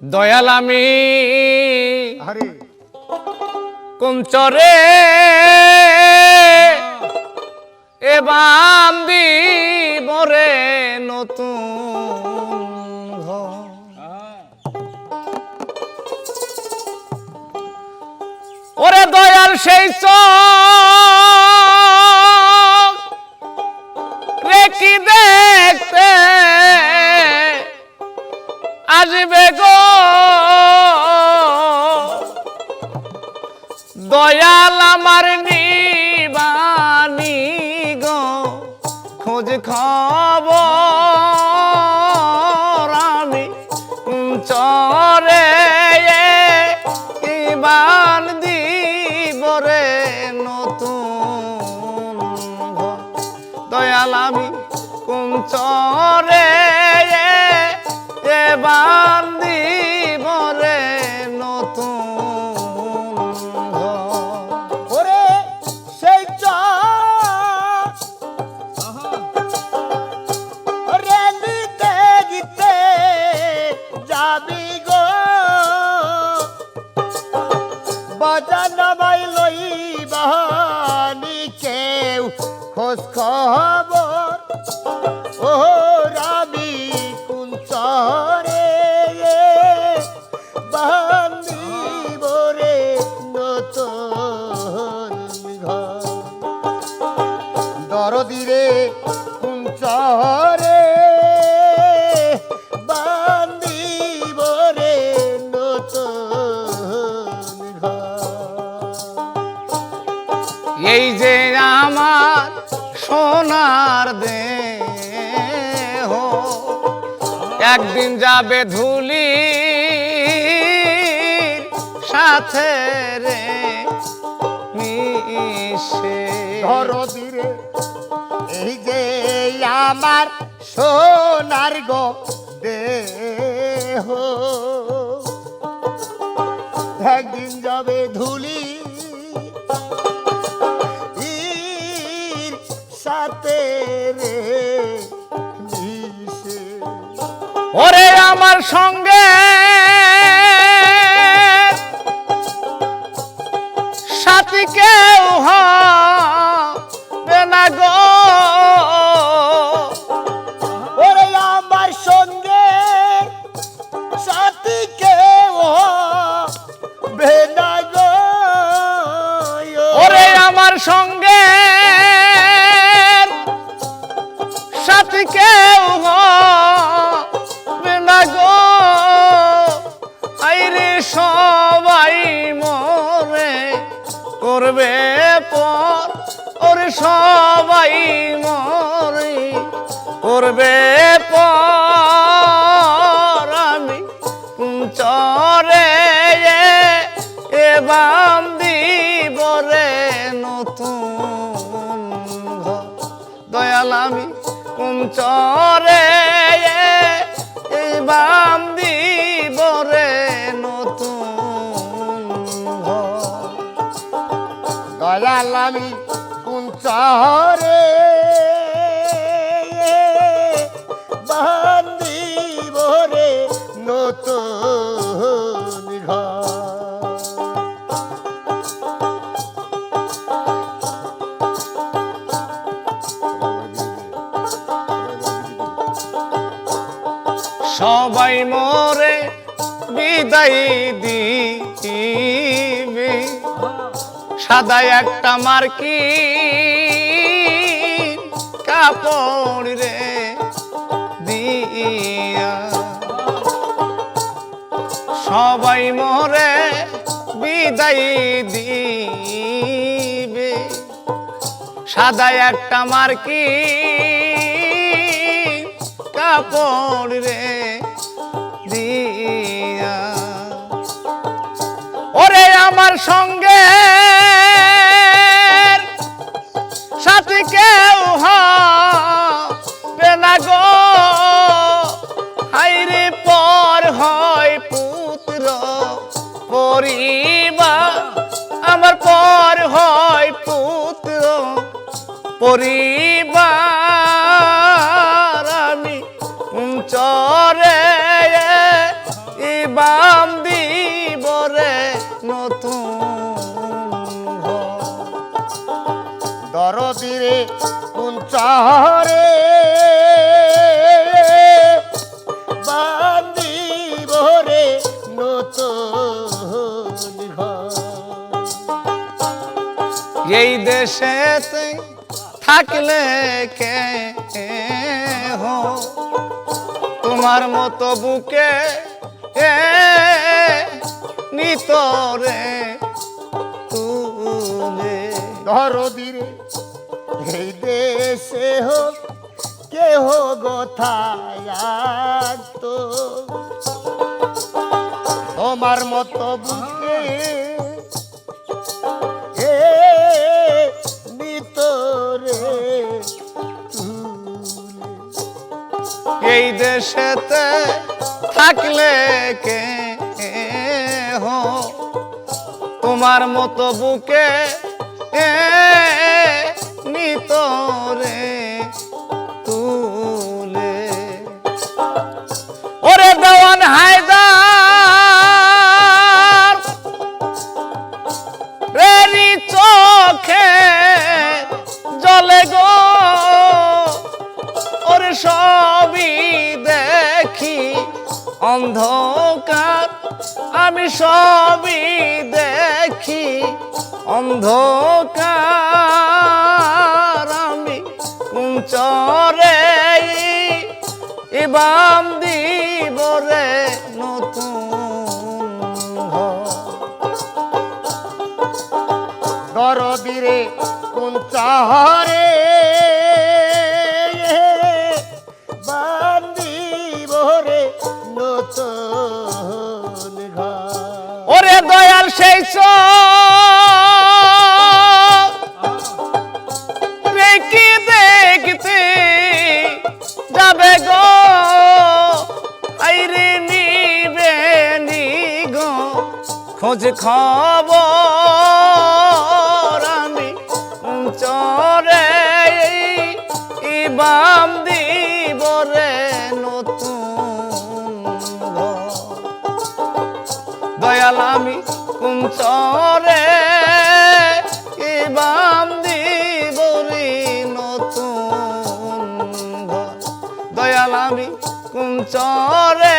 দয়াল আমি। কুঞ্চরে এ বান্দি বরে নতুন ওরে দয়াল সেই চোখ আসবে গো। দয়াল আমার নিবানি গো। খোঁজ খবর জানা সোনার দেহ। একদিন যাবে ধুলি সাথে রে মিশে। ধরদিরে এই যে আমার সোনার গো দেহ। একদিন যাবে ধুলি সাথে রে ওরে আমার সঙ্গে সবাই মরে করবে আমি চরে এ বান্দি বরে নতুন ঘর। দয়াল আমি কুঞ্চরে এ বান্দি বরে নতুন ঘর। দয়াল আমি সবাই মরে বিদায় দিবে। সাদা একটা মার্কি কাপড় রে দিয়া। সবাই মরে বিদায় দিবে। সাদা একটা মার্কি কাপড় রে সঙ্গে সাথে কেউ হবে না গো। হাইরে পর হয় পুত্র পরিবার, আমার পর হয় পুত্র পরিবার। কুঞ্চরে বান্দিব রে নতুন এই দেশে থাকলে কে হো তোমার মতো বুকে এ নিতরে তুলে দরদিরে এই দেশে হোক, কেহ গোথায় তো। তোমার মতো বুকে এই দেশেতে থাকলে কে হো তোমার মতো বুকে এ নিতরে তুলে। ওরে দেওয়ান হায়দার রেনি চোখে জলে গো। ওরে সবই দেখি অন্ধকার, আমি সবই দেখি অন্ধকার। কুঞ্চরে ইবাম দিব রে নতুন দরদিরে কোন চাহারে বান্দিব সেই যাবে গো। আইরে নিবে নি গো। খোঁজ খবর আমি চরে ইবাম দিব রে নতুন দয়াল আমি কুঞ্চরে আমি কুঞ্চরে